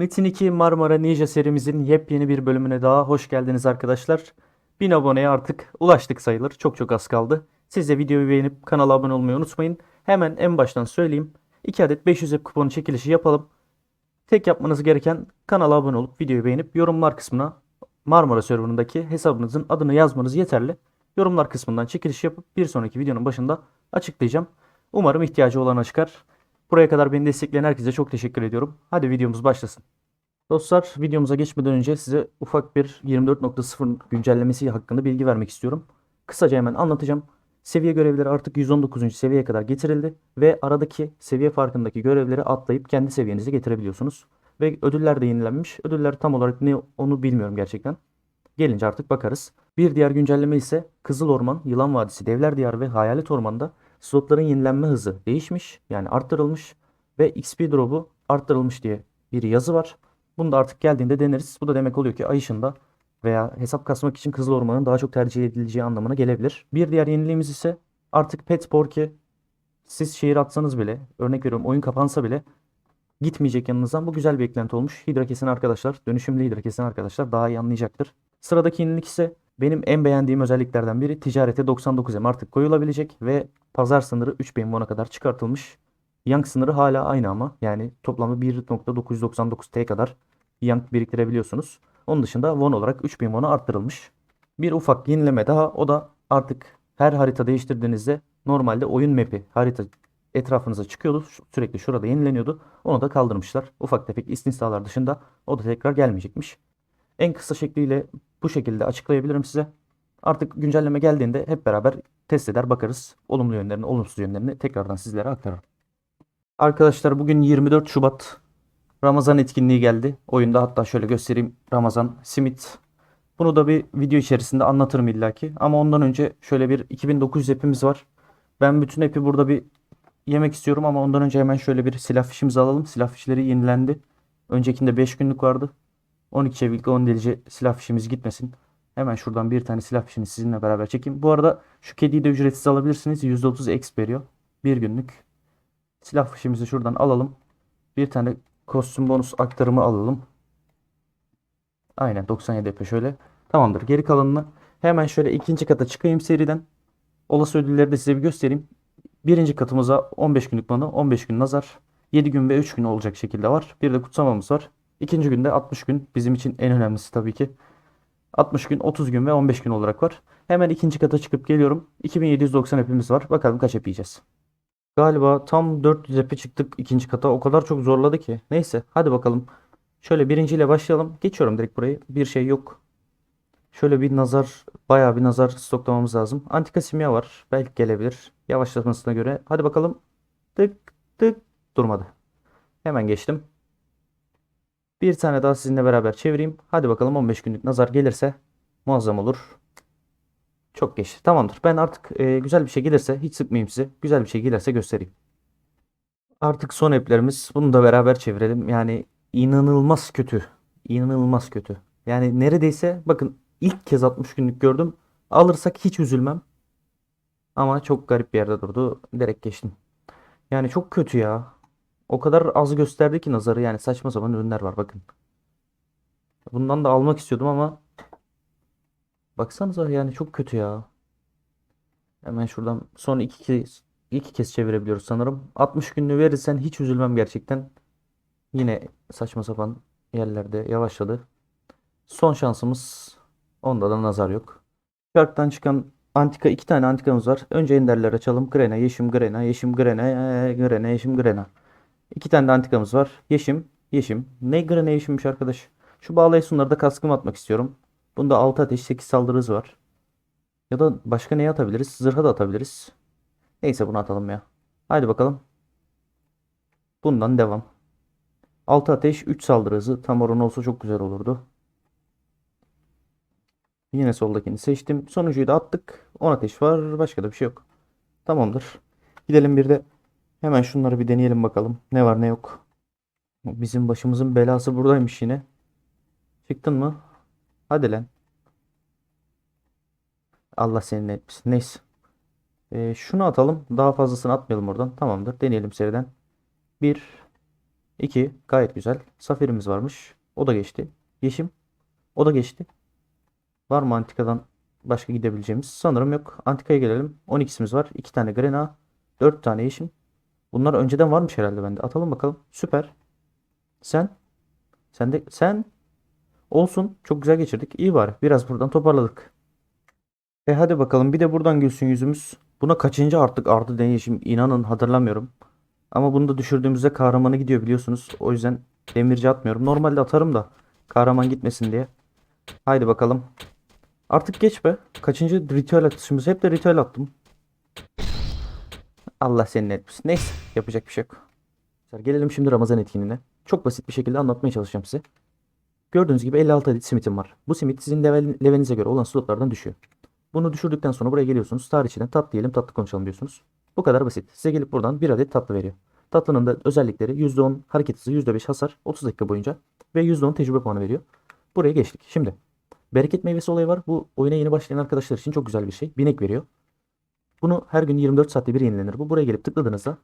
Metin 2 Marmara Ninja serimizin yepyeni bir bölümüne daha hoş geldiniz arkadaşlar. 1000 aboneye artık ulaştık sayılır. Çok çok az kaldı. Siz de videoyu beğenip kanala abone olmayı unutmayın. Hemen en baştan söyleyeyim. 2 adet 500 ep kuponu çekilişi yapalım. Tek yapmanız gereken kanala abone olup videoyu beğenip yorumlar kısmına Marmara serverındaki hesabınızın adını yazmanız yeterli. Yorumlar kısmından çekiliş yapıp bir sonraki videonun başında açıklayacağım. Umarım ihtiyacı olana çıkar. Buraya kadar beni destekleyen herkese çok teşekkür ediyorum. Hadi videomuz başlasın. Dostlar videomuza geçmeden önce size ufak bir 24.0 güncellemesi hakkında bilgi vermek istiyorum. Kısaca hemen anlatacağım. Seviye görevleri artık 119. seviyeye kadar getirildi ve aradaki seviye farkındaki görevleri atlayıp kendi seviyenize getirebiliyorsunuz. Ve ödüller de yenilenmiş. Ödüller tam olarak ne onu bilmiyorum gerçekten. Gelince artık bakarız. Bir diğer güncelleme ise Kızıl Orman, Yılan Vadisi, Devler Diyarı ve Hayalet Orman'da slotların yenilenme hızı değişmiş. Yani arttırılmış ve XP drop'u arttırılmış diye bir yazı var. Bunu da artık geldiğinde deneriz. Bu da demek oluyor ki ay ışığında veya hesap kasmak için Kızıl Orman'ın daha çok tercih edileceği anlamına gelebilir. Bir diğer yeniliğimiz ise artık Pet Porky siz şehir atsanız bile, örnek veriyorum oyun kapansa bile gitmeyecek yanınızdan. Bu güzel bir eklenti olmuş. Hidra kesen arkadaşlar, dönüşümlü hidra kesen arkadaşlar daha iyi anlayacaktır. Sıradaki yenilik ise benim en beğendiğim özelliklerden biri ticarete 99M artık koyulabilecek ve pazar sınırı 3000 won'a kadar çıkartılmış. Yank sınırı hala aynı ama yani toplamda 1.999T kadar yank biriktirebiliyorsunuz. Onun dışında won olarak 3000 won'a arttırılmış. Bir ufak yenileme daha o da artık her harita değiştirdiğinizde normalde oyun map'i harita etrafınıza çıkıyordu. Sürekli şurada yenileniyordu. Onu da kaldırmışlar. Ufak tefek istisnalar dışında o da tekrar gelmeyecekmiş. En kısa şekliyle bu şekilde açıklayabilirim size. Artık güncelleme geldiğinde hep beraber test eder bakarız. Olumlu yönlerini, olumsuz yönlerini tekrardan sizlere aktarırım. Arkadaşlar bugün 24 Şubat Ramazan etkinliği geldi. Oyunda hatta şöyle göstereyim. Ramazan Simit. Bunu da bir video içerisinde anlatırım illaki. Ama ondan önce şöyle bir 2900 app'imiz var. Ben bütün app'i burada bir yemek istiyorum ama ondan önce hemen şöyle bir silah fişimizi alalım. Silah fişleri yenilendi. Öncekinde 5 günlük vardı. 12 çevikli 10 delici silah fişimiz gitmesin. Hemen şuradan bir tane silah fişini sizinle beraber çekeyim. Bu arada şu kediyi de ücretsiz alabilirsiniz. %30 exp veriyor. Bir günlük. Silah fişimizi şuradan alalım. Bir tane kostüm bonus aktarımı alalım. Aynen 97 yapıyor şöyle. Tamamdır. Geri kalanını hemen şöyle ikinci kata çıkayım seriden. Olası ödülleri de size bir göstereyim. Birinci katımıza 15 günlük manı, 15 gün nazar, 7 gün ve 3 gün olacak şekilde var. Bir de kutsamamız var. İkinci günde 60 gün. Bizim için en önemlisi tabii ki. 60 gün, 30 gün ve 15 gün olarak var. Hemen ikinci kata çıkıp geliyorum. 2790 hepimiz var. Bakalım kaç hep yiyeceğiz. Galiba tam 400 epe çıktık ikinci kata. O kadar çok zorladı ki. Neyse hadi bakalım. Şöyle birinciyle başlayalım. Geçiyorum direkt burayı. Bir şey yok. Şöyle bir nazar, bayağı bir nazar stoklamamız lazım. Antika simya var. Belki gelebilir. Yavaşlatmasına göre. Hadi bakalım. Tık tık durmadı. Hemen geçtim. Bir tane daha sizinle beraber çevireyim. Hadi bakalım 15 günlük nazar gelirse muazzam olur. Çok geçti. Tamamdır. Ben artık e, güzel bir şey gelirse hiç sıkmayayım size. Güzel bir şey gelirse göstereyim. Artık son app'lerimiz. Bunu da beraber çevirelim. Yani inanılmaz kötü. İnanılmaz kötü. Yani neredeyse bakın ilk kez 60 günlük gördüm. Alırsak hiç üzülmem. Ama çok garip bir yerde durdu. Direkt geçtim. Yani çok kötü ya. O kadar az gösterdi ki nazarı yani saçma sapan ürünler var bakın. Bundan da almak istiyordum ama baksanıza yani çok kötü ya. Hemen şuradan son iki kez iki kez çevirebiliyoruz sanırım. 60 günlüğü verirsen hiç üzülmem gerçekten. Yine saçma sapan yerlerde yavaşladı. Son şansımız onda da nazar yok. Shark'tan çıkan antika iki tane antikamız var. Önce enderler açalım. Grena, Yeşim, Grena, Yeşim, Grena, Grena, Yeşim, Grena. İki tane de antikamız var. Yeşim, Yeşim. Ne Grena Yeşimmiş arkadaş. Şu bağlayısınları da kaskımı atmak istiyorum. Bunda 6 ateş 8 saldırı hızı var. Ya da başka neye atabiliriz? Zırha da atabiliriz. Neyse bunu atalım ya. Haydi bakalım. Bundan devam. 6 ateş 3 saldırı hızı. Tam oran olsa çok güzel olurdu. Yine soldakini seçtim. Sonuncuyu da attık. 10 ateş var. Başka da bir şey yok. Tamamdır. Gidelim bir de hemen şunları bir deneyelim bakalım. Ne var ne yok. Bizim başımızın belası buradaymış yine. Çıktın mı? Hadi lan. Allah seninle etmesin. Neyse. Ee, şunu atalım. Daha fazlasını atmayalım oradan. Tamamdır. Deneyelim seriden. 1 2. Gayet güzel. Safirimiz varmış. O da geçti. Yeşim. O da geçti. Var mı antikadan başka gidebileceğimiz? Sanırım yok. Antikaya gelelim. 12'simiz var. 2 tane grena. 4 tane yeşim. Bunlar önceden varmış herhalde bende. Atalım bakalım. Süper. Sen? Sen de sen olsun. Çok güzel geçirdik. İyi bari. Biraz buradan toparladık. E hadi bakalım. Bir de buradan gülsün yüzümüz. Buna kaçıncı artık artı deneyişim inanın hatırlamıyorum. Ama bunu da düşürdüğümüzde kahramanı gidiyor biliyorsunuz. O yüzden demirci atmıyorum. Normalde atarım da kahraman gitmesin diye. Haydi bakalım. Artık geç be. Kaçıncı ritüel atışımız? Hep de ritüel attım. Allah senin etmesin. Neyse yapacak bir şey yok. Gelelim şimdi Ramazan etkinliğine. Çok basit bir şekilde anlatmaya çalışacağım size. Gördüğünüz gibi 56 adet simitim var. Bu simit sizin level, levelinize göre olan slotlardan düşüyor. Bunu düşürdükten sonra buraya geliyorsunuz. Tarihçiden tatlı yiyelim tatlı konuşalım diyorsunuz. Bu kadar basit. Size gelip buradan bir adet tatlı veriyor. Tatlının da özellikleri %10 hareket hızı, %5 hasar 30 dakika boyunca ve %10 tecrübe puanı veriyor. Buraya geçtik. Şimdi bereket meyvesi olayı var. Bu oyuna yeni başlayan arkadaşlar için çok güzel bir şey. Binek veriyor. Bunu her gün 24 saatte bir yenilenir. Bu buraya gelip tıkladığınızda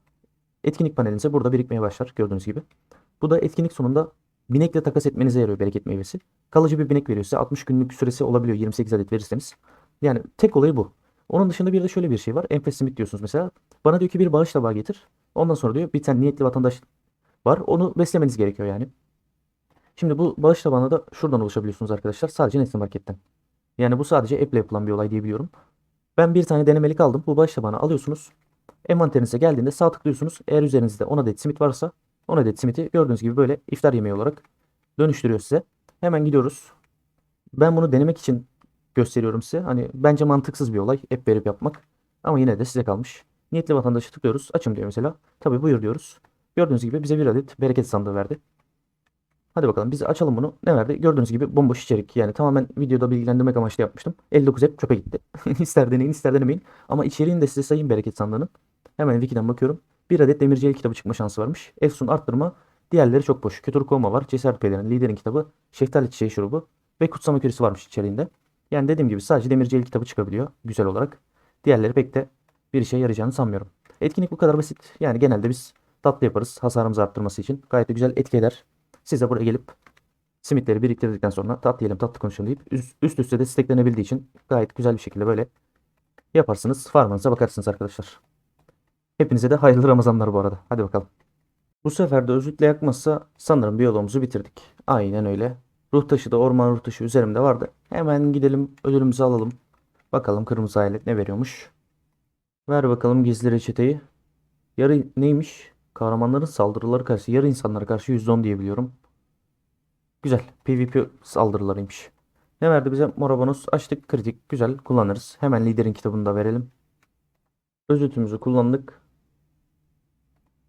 etkinlik panelinize burada birikmeye başlar gördüğünüz gibi. Bu da etkinlik sonunda binekle takas etmenize yarıyor bereket meyvesi. Kalıcı bir binek veriyor size. 60 günlük süresi olabiliyor 28 adet verirseniz. Yani tek olayı bu. Onun dışında bir de şöyle bir şey var. Enfes simit diyorsunuz mesela. Bana diyor ki bir bağış tabağı getir. Ondan sonra diyor bir tane niyetli vatandaş var. Onu beslemeniz gerekiyor yani. Şimdi bu bağış tabağına da şuradan ulaşabiliyorsunuz arkadaşlar. Sadece Nestle Market'ten. Yani bu sadece App'le yapılan bir olay diye biliyorum. Ben bir tane denemelik aldım. Bu bağış tabağını alıyorsunuz. Envanterinize geldiğinde sağ tıklıyorsunuz. Eğer üzerinizde 10 adet simit varsa 10 adet simiti gördüğünüz gibi böyle iftar yemeği olarak dönüştürüyor size. Hemen gidiyoruz. Ben bunu denemek için gösteriyorum size. Hani bence mantıksız bir olay. App verip yapmak. Ama yine de size kalmış. Niyetli vatandaşı tıklıyoruz. Açım diyor mesela. Tabii buyur diyoruz. Gördüğünüz gibi bize bir adet bereket sandığı verdi. Hadi bakalım biz açalım bunu. Ne verdi? Gördüğünüz gibi bomboş içerik. Yani tamamen videoda bilgilendirmek amaçlı yapmıştım. 59 hep çöpe gitti. ister deneyin ister denemeyin. Ama içeriğini de size sayayım bereket sandığının. Hemen wiki'den bakıyorum. Bir adet demirci el kitabı çıkma şansı varmış. Efsun arttırma. Diğerleri çok boş. Kötülük olma var. Cesaret pelerin, liderin kitabı. Şeftali çiçeği şurubu. Ve kutsama küresi varmış içeriğinde. Yani dediğim gibi sadece demirci el kitabı çıkabiliyor. Güzel olarak. Diğerleri pek de bir işe yarayacağını sanmıyorum. Etkinlik bu kadar basit. Yani genelde biz tatlı yaparız. Hasarımızı arttırması için. Gayet de güzel etki eder. Siz de buraya gelip simitleri biriktirdikten sonra tatlı yiyelim tatlı konuşalım deyip üst üste de steklenebildiği için gayet güzel bir şekilde böyle yaparsınız. Farmanıza bakarsınız arkadaşlar. Hepinize de hayırlı Ramazanlar bu arada. Hadi bakalım. Bu sefer de özütle yakmazsa sanırım biyoloğumuzu bitirdik. Aynen öyle. Ruh taşı da orman ruh taşı üzerimde vardı. Hemen gidelim ödülümüzü alalım. Bakalım kırmızı hayalet ne veriyormuş. Ver bakalım gizli reçeteyi. Yarı neymiş? Kahramanların saldırıları karşı yarı insanlara karşı %10 diyebiliyorum. Güzel. PvP saldırılarıymış. Ne verdi bize? Morabonos açtık. Kritik. Güzel. Kullanırız. Hemen liderin kitabını da verelim. Özütümüzü kullandık.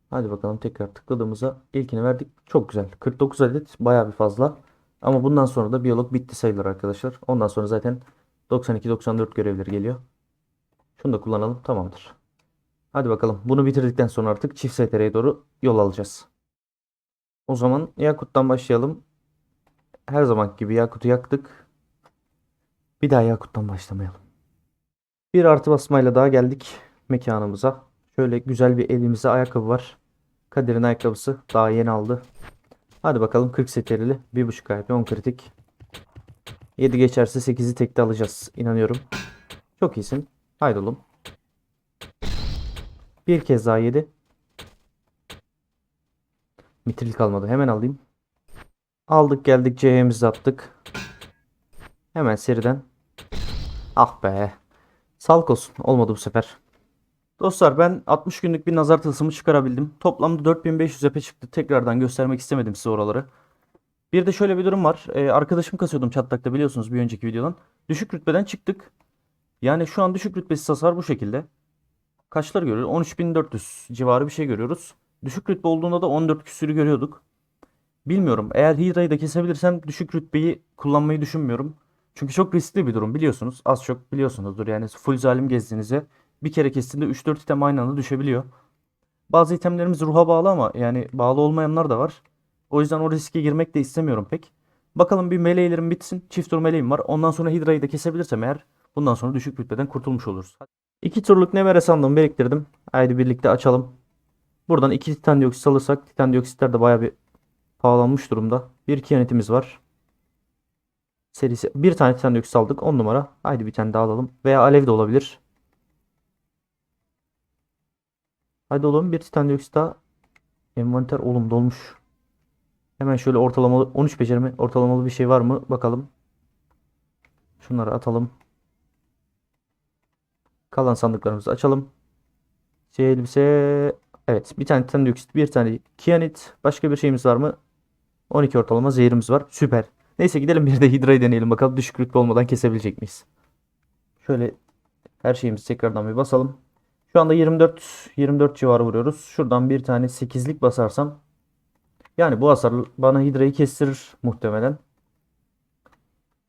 Hadi bakalım tekrar tıkladığımızda ilkini verdik. Çok güzel. 49 adet baya bir fazla. Ama bundan sonra da biyolog bitti sayılır arkadaşlar. Ondan sonra zaten 92-94 görevleri geliyor. Şunu da kullanalım. Tamamdır. Hadi bakalım. Bunu bitirdikten sonra artık çift STR'ye doğru yol alacağız. O zaman Yakut'tan başlayalım. Her zaman gibi Yakut'u yaktık. Bir daha Yakut'tan başlamayalım. Bir artı basmayla daha geldik mekanımıza. Şöyle güzel bir elimizde ayakkabı var. Kadir'in ayakkabısı daha yeni aldı. Hadi bakalım 40 seterili 1.5 IP 10 kritik. 7 geçerse 8'i tekte alacağız. inanıyorum. Çok iyisin. Haydi oğlum. Bir kez daha 7. Mitril kalmadı. Hemen alayım. Aldık geldik CH'mizi attık. Hemen seriden. Ah be. Sağlık olsun. Olmadı bu sefer. Dostlar ben 60 günlük bir nazar tılsımı çıkarabildim. Toplamda 4500 epe çıktı. Tekrardan göstermek istemedim size oraları. Bir de şöyle bir durum var. Ee, arkadaşım kasıyordum çatlakta biliyorsunuz bir önceki videodan. Düşük rütbeden çıktık. Yani şu an düşük rütbesiz hasar bu şekilde. Kaçları görüyoruz? 13400 civarı bir şey görüyoruz. Düşük rütbe olduğunda da 14 küsürü görüyorduk. Bilmiyorum. Eğer Hydra'yı da kesebilirsem düşük rütbeyi kullanmayı düşünmüyorum. Çünkü çok riskli bir durum biliyorsunuz. Az çok biliyorsunuzdur. Yani full zalim gezdiğinizde bir kere kestiğinde 3-4 item aynı anda düşebiliyor. Bazı itemlerimiz ruha bağlı ama yani bağlı olmayanlar da var. O yüzden o riske girmek de istemiyorum pek. Bakalım bir meleğlerim bitsin. Çift tur meleğim var. Ondan sonra Hydra'yı da kesebilirsem eğer bundan sonra düşük rütbeden kurtulmuş oluruz. İki turluk Nevere sandığımı biriktirdim. Haydi birlikte açalım. Buradan iki titan dioksit alırsak titan dioksitler de baya bir pahalanmış durumda. Bir kiyanetimiz var. Serisi bir tane titan dioksit aldık 10 numara. Haydi bir tane daha alalım. Veya alev de olabilir. Haydi oğlum bir titan dioksit daha. Envanter oğlum dolmuş. Hemen şöyle ortalamalı 13 becerimi ortalamalı bir şey var mı bakalım. Şunları atalım. Kalan sandıklarımızı açalım. Şey elbise evet bir tane titan dioksit bir tane kiyanit başka bir şeyimiz var mı? 12 ortalama zehirimiz var. Süper. Neyse gidelim bir de hidrayı deneyelim bakalım düşük rütbe olmadan kesebilecek miyiz? Şöyle her şeyimizi tekrardan bir basalım. Şu anda 24 24 civarı vuruyoruz. Şuradan bir tane 8'lik basarsam yani bu hasar bana hidrayı kestirir muhtemelen.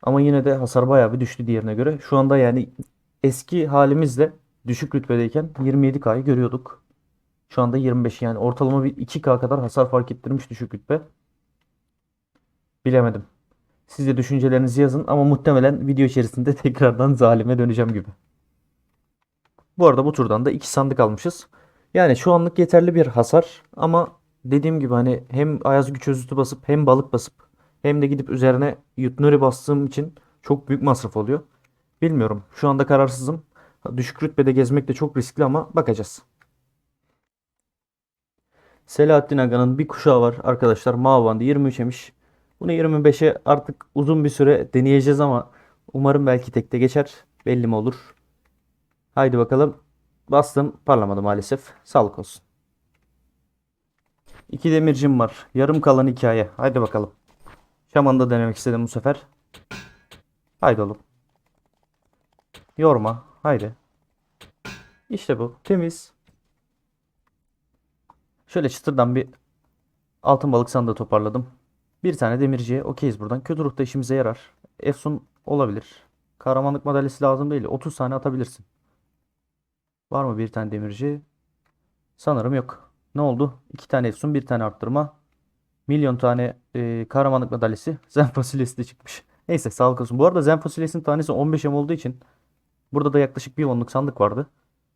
Ama yine de hasar bayağı bir düştü diğerine göre. Şu anda yani eski halimizle düşük rütbedeyken 27K'yı görüyorduk. Şu anda 25 yani ortalama bir 2K kadar hasar fark ettirmiş düşük rütbe. Bilemedim. Siz de düşüncelerinizi yazın ama muhtemelen video içerisinde tekrardan zalime döneceğim gibi. Bu arada bu turdan da 2 sandık almışız. Yani şu anlık yeterli bir hasar ama dediğim gibi hani hem ayaz güç özütü basıp hem balık basıp hem de gidip üzerine Yutnuri bastığım için çok büyük masraf oluyor. Bilmiyorum. Şu anda kararsızım. Düşük rütbede gezmek de çok riskli ama bakacağız. Selahattin Aga'nın bir kuşağı var arkadaşlar. Mavi bandı 23 emiş. Bunu 25'e artık uzun bir süre deneyeceğiz ama umarım belki tekte geçer. Belli mi olur? Haydi bakalım. Bastım. Parlamadı maalesef. Sağlık olsun. İki demircim var. Yarım kalan hikaye. Haydi bakalım. Şaman'da denemek istedim bu sefer. Haydi oğlum. Yorma. Haydi. İşte bu. Temiz. Şöyle çıtırdan bir altın balık sandığı toparladım. Bir tane demirciye okeyiz buradan. Kötü ruhta işimize yarar. Efsun olabilir. Kahramanlık madalyası lazım değil. 30 tane atabilirsin. Var mı bir tane demirci? Sanırım yok. Ne oldu? İki tane efsun, bir tane arttırma. Milyon tane e, kahramanlık madalyası. Zen fasulyesi de çıkmış. Neyse sağlık olsun. Bu arada zen fasulyesinin tanesi 15 em olduğu için burada da yaklaşık bir onluk sandık vardı.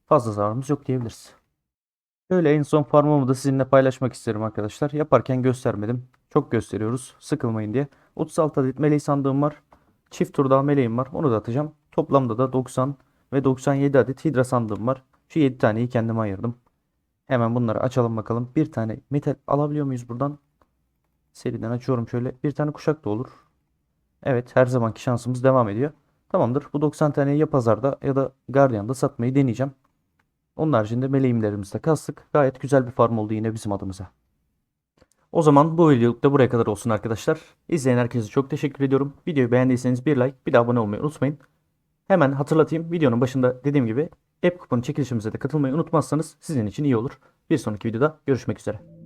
Fazla zararımız yok diyebiliriz. Şöyle en son farmımı da sizinle paylaşmak isterim arkadaşlar. Yaparken göstermedim. Çok gösteriyoruz. Sıkılmayın diye. 36 adet meleği sandığım var. Çift tur daha meleğim var. Onu da atacağım. Toplamda da 90 ve 97 adet hidra sandığım var. Şu 7 taneyi kendime ayırdım. Hemen bunları açalım bakalım. Bir tane metal alabiliyor muyuz buradan? Seriden açıyorum şöyle. Bir tane kuşak da olur. Evet her zamanki şansımız devam ediyor. Tamamdır. Bu 90 taneyi ya pazarda ya da Guardian'da satmayı deneyeceğim. Onun haricinde meleğimlerimizi de kastık. Gayet güzel bir farm oldu yine bizim adımıza. O zaman bu videoluk da buraya kadar olsun arkadaşlar. İzleyen herkese çok teşekkür ediyorum. Videoyu beğendiyseniz bir like bir de abone olmayı unutmayın. Hemen hatırlatayım. Videonun başında dediğim gibi app kuponu çekilişimize de katılmayı unutmazsanız sizin için iyi olur. Bir sonraki videoda görüşmek üzere.